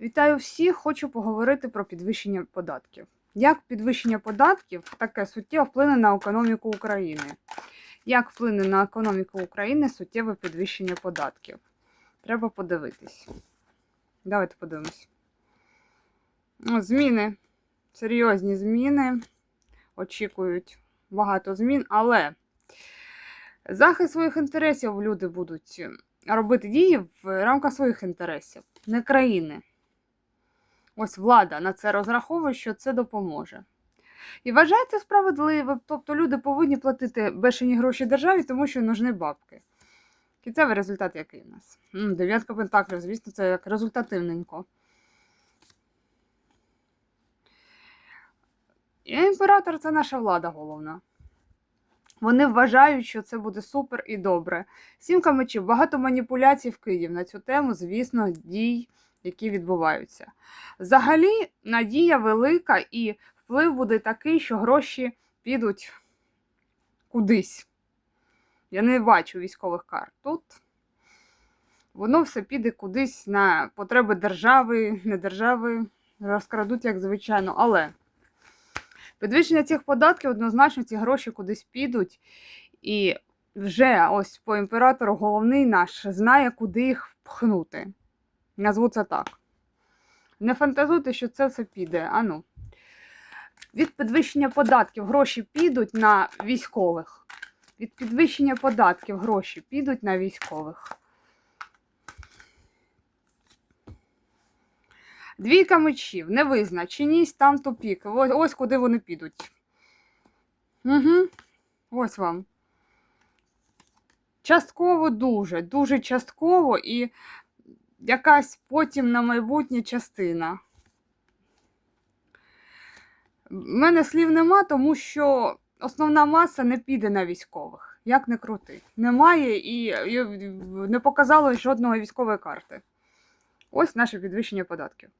Вітаю всіх! Хочу поговорити про підвищення податків. Як підвищення податків таке суттєво вплине на економіку України? Як вплине на економіку України суттєве підвищення податків? Треба подивитись. Давайте подивимось. Ну, Зміни. Серйозні зміни. Очікують багато змін, але захист своїх інтересів люди будуть робити дії в рамках своїх інтересів, не країни. Ось влада на це розраховує, що це допоможе. І вважається справедливим, тобто люди повинні платити бешені гроші державі, тому що нужні бабки. Кінцевий результат який у нас? Дев'ятка пентаклів, звісно, це як результативненько. І імператор це наша влада головна. Вони вважають, що це буде супер і добре. Сімка мечів, багато маніпуляцій в Київ на цю тему, звісно, дій, які відбуваються. Взагалі, надія велика і вплив буде такий, що гроші підуть кудись. Я не бачу військових карт тут. Воно все піде кудись на потреби держави, не держави, розкрадуть, як звичайно, але. Підвищення цих податків однозначно ці гроші кудись підуть. І вже ось по імператору головний наш знає, куди їх впхнути. Назву це так. Не фантазуйте, що це все піде. Ану. Від підвищення податків гроші підуть на військових. Від підвищення податків гроші підуть на військових. Двійка мечів, невизначеність, там тупік. Ось, ось куди вони підуть. Угу. Ось вам. Частково дуже, дуже частково і якась потім на майбутнє частина. У мене слів нема, тому що основна маса не піде на військових. Як не крути. Немає і, не показало жодної військової карти. Ось наше підвищення податків.